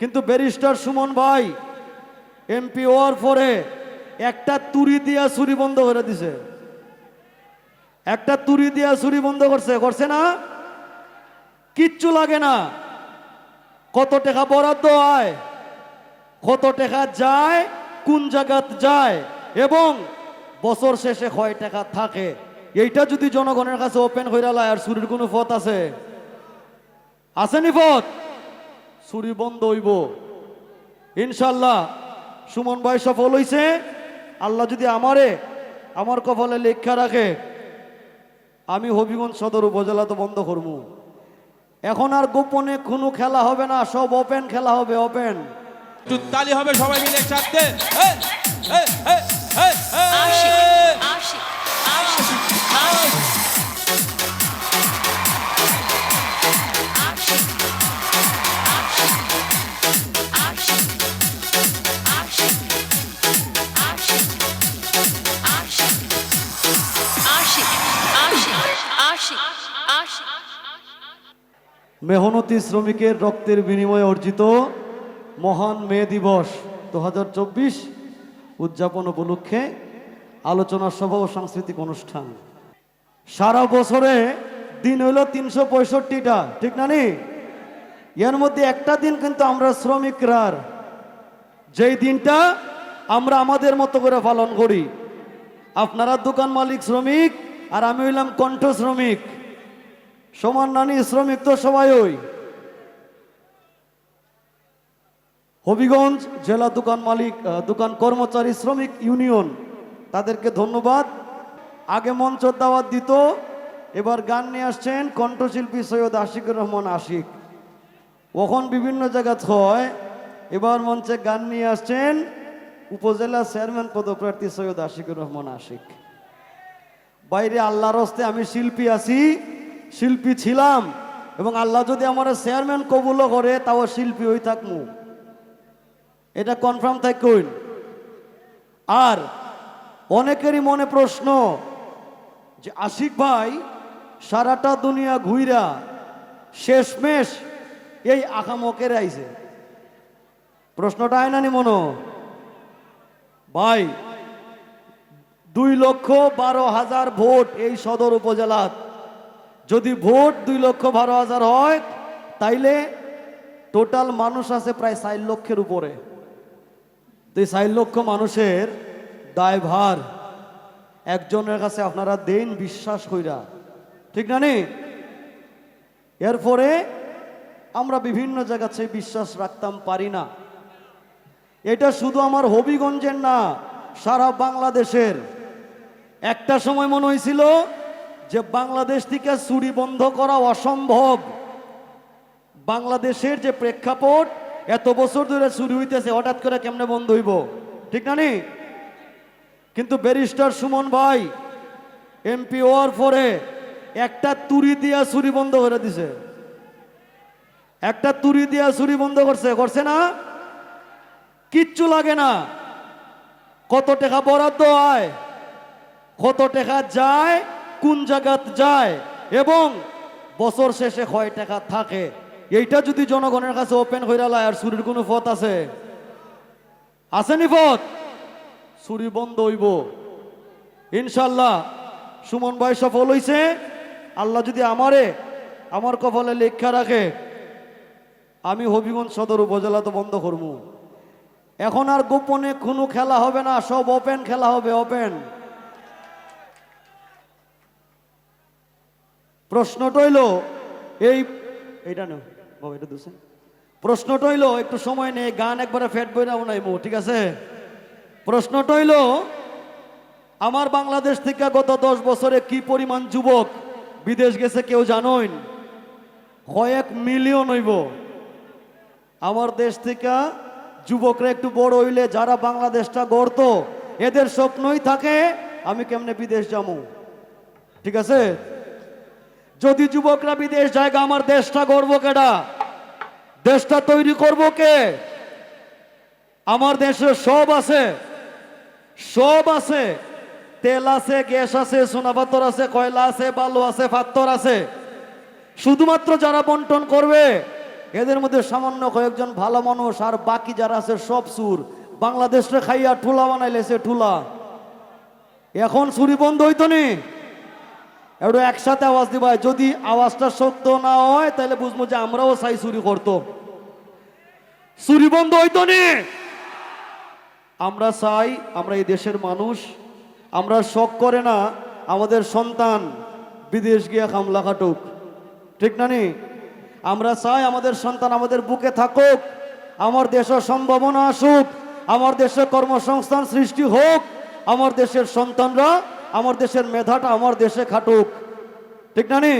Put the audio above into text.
কিন্তু ব্যারিস্টার সুমন ভাই, এমপি হওয়ার পরে একটা তুরি দিয়া ছুরি বন্ধ করে দিছে। একটা তুরি দিয়া ছুরি বন্ধ করছে করছে না? কিচ্ছু লাগে না। কত টাকা বরাদ্দ হয়, কত টাকা যায়, কোন জায়গাত যায়, এবং বছর শেষে কয় টাকা থাকে। এইটা যদি জনগণের কাছে ওপেন লায়, আর চুরির কোনো পথ আছে? আসেনি পথ? চুরি বন্ধ হইব। ইনশাল্লাহ সুমন ভাই সফল হইছে। আল্লাহ যদি আমারে, আমার কপালে লেখা রাখে, আমি হবিগঞ্জ সদর উপজেলা তো বন্ধ করব। এখন আর গোপনে কোনো খেলা হবে না, সব ওপেন খেলা হবে, ওপেন। তালি হবে সবাই মিলে, একসাথে। মেহনতি শ্রমিকের রক্তের বিনিময়ে অর্জিত মহান মে দিবস দুহাজার চব্বিশ উদযাপন উপলক্ষে আলোচনা সভা ও সাংস্কৃতিক অনুষ্ঠান। সারা বছরে দিন হইল তিনশো পঁয়ষট্টিটা, ঠিক না নি? এর মধ্যে একটা দিন কিন্তু আমরা শ্রমিকরার যেই দিনটা আমরা আমাদের মতো করে পালন করি। আপনারা দোকান মালিক, শ্রমিক আর আমি হইলাম কণ্ঠ শ্রমিক। সমান নানি শ্রমিক তো সবাই ওই। হবিগঞ্জ জেলা দোকান মালিক দোকান কর্মচারী শ্রমিক ইউনিয়ন, তাদেরকে ধন্যবাদ। আগে মঞ্চ দাওয়াত দিত, এবার গান নিয়ে আসছেন কণ্ঠশিল্পী সৈয়দ আশিকুর রহমান আশিক। ওখন বিভিন্ন জায়গা হয় এবার মঞ্চে গান নিয়ে আসছেন উপজেলা চেয়ারম্যান পদপ্রার্থী সৈয়দ আশিকুর রহমান আশিক। বাইরে আল্লাহর হস্তে আমি শিল্পী আছি, শিল্পী ছিলাম, এবং আল্লাহ যদি আমার চেয়ারম্যান কবুলও করে, তাও শিল্পী হই থাকমু। এটা কনফার্ম থাকুন আর অনেকেরই মনে প্রশ্ন যে আশিক ভাই, সারাটা দুনিয়া ঘুইরা শেষমেশ এই আকামকের আইছে প্রশ্নটা আয় নানি মনো? ভাই দুই লক্ষ বারো হাজার ভোট এই সদর উপজেলার। যদি ভোট দুই লক্ষ বারো হাজার হয়, তাইলে টোটাল মানুষ আছে প্রায় চার লক্ষের উপরে। তো এই চার লক্ষ মানুষের দায়ভার একজনের কাছে আপনারা দেন বিশ্বাস কইরা। ঠিক না নি? এরপরে আমরা বিভিন্ন জায়গা সেই বিশ্বাস রাখতাম, পারি না। এটা শুধু আমার হবিগঞ্জের না, সারা বাংলাদেশের। একটা সময় মনে হয়েছিল যে বাংলাদেশ থেকে চুরি বন্ধ করা অসম্ভব। বাংলাদেশের যে প্রেক্ষাপট, এত বছর ধরে চুরি হইতেছে, হঠাৎ করে কেমনে বন্ধ হইব? ঠিক না নি? কিন্তু ব্যারিস্টার সুমন ভাই, এমপি হওয়ার পরে একটা তুরি দিয়া চুরি বন্ধ করে দিছে। একটা তুরি দিয়া চুরি বন্ধ করছে করছে না? কিচ্ছু লাগে না। কত টাকা বরাদ্দ হয়? কত টাকা যায়, কোন জায়গাত যায়, এবং বছর শেষে কয় টাকা থাকে? এইটা যদি জনগণের কাছে ওপেন হইরা লায়, আর চুরির কোনো পথ আছে? আসেনি পথ? চুরি বন্ধ হইব। ইনশাল্লাহ, সুমন ভাই সফল হইছে। আল্লাহ যদি আমারে, আমার কপালে লেখা রাখে, আমি হবিগঞ্জ সদর উপজেলা তো বন্ধ করব। এখন আর গোপনে কোনো খেলা হবে না, সব ওপেন খেলা হবে ওপেন প্রশ্নটা হইল, এই, এইটা নো বাবা, এটা দুসেন প্রশ্নটা হইল, একটু সময় নেই, গান একবারে ফেট বই না নাই ঠিক আছে? প্রশ্নটা হইল, আমার বাংলাদেশ থেকে গত দশ বছরে কি পরিমাণ যুবক বিদেশ গেছে কেউ জানোইন কয়েক মিলিয়ন হইব। আমার দেশ থেকে যুবকরা একটু বড় হইলে, যারা বাংলাদেশটা গড়ত, এদের স্বপ্নই থাকে, আমি কেমনে বিদেশ যাব? ঠিক আছে? যদি যুবকরা বিদেশ জায়গা আমার দেশটা গড়ব কেডা? দেশটা তৈরি করব কে? আমার দেশে সব আছে সব আছে। তেল আছে, গ্যাস আছে সোনাপাত্তর আছে, কয়লা আছে, বালু আছে পাত্তর আছে। শুধুমাত্র যারা বন্টন করবে, এদের মধ্যে সামান্য কয়েকজন ভালো মানুষ আর বাকি যারা আছে সব সুর বাংলাদেশে খাইয়া ঠুলা বানাইলেছে, ঠুলা। এখন চুরি বন্ধ হইতো নি? একটু একসাথে আওয়াজ দিবাই যদি আওয়াজটা সত্য না হয়, তাহলে বুঝব যে আমরাও চাই চুরি করতো। চুরি বন্ধ হইতো নি। আমরা চাই, আমরা এই দেশের মানুষ, আমরা শখ করে না, আমাদের সন্তান বিদেশ গিয়া কামলা খাটুক। ঠিক না নি? আমরা চাই আমাদের সন্তান আমাদের বুকে থাকুক, আমার দেশের সম্ভাবনা আসুক, আমার দেশে কর্মসংস্থান সৃষ্টি হোক, আমার দেশের সন্তানরা আমার দেশের মেধাটা আমার দেশে খাটুক। ঠিক না নি?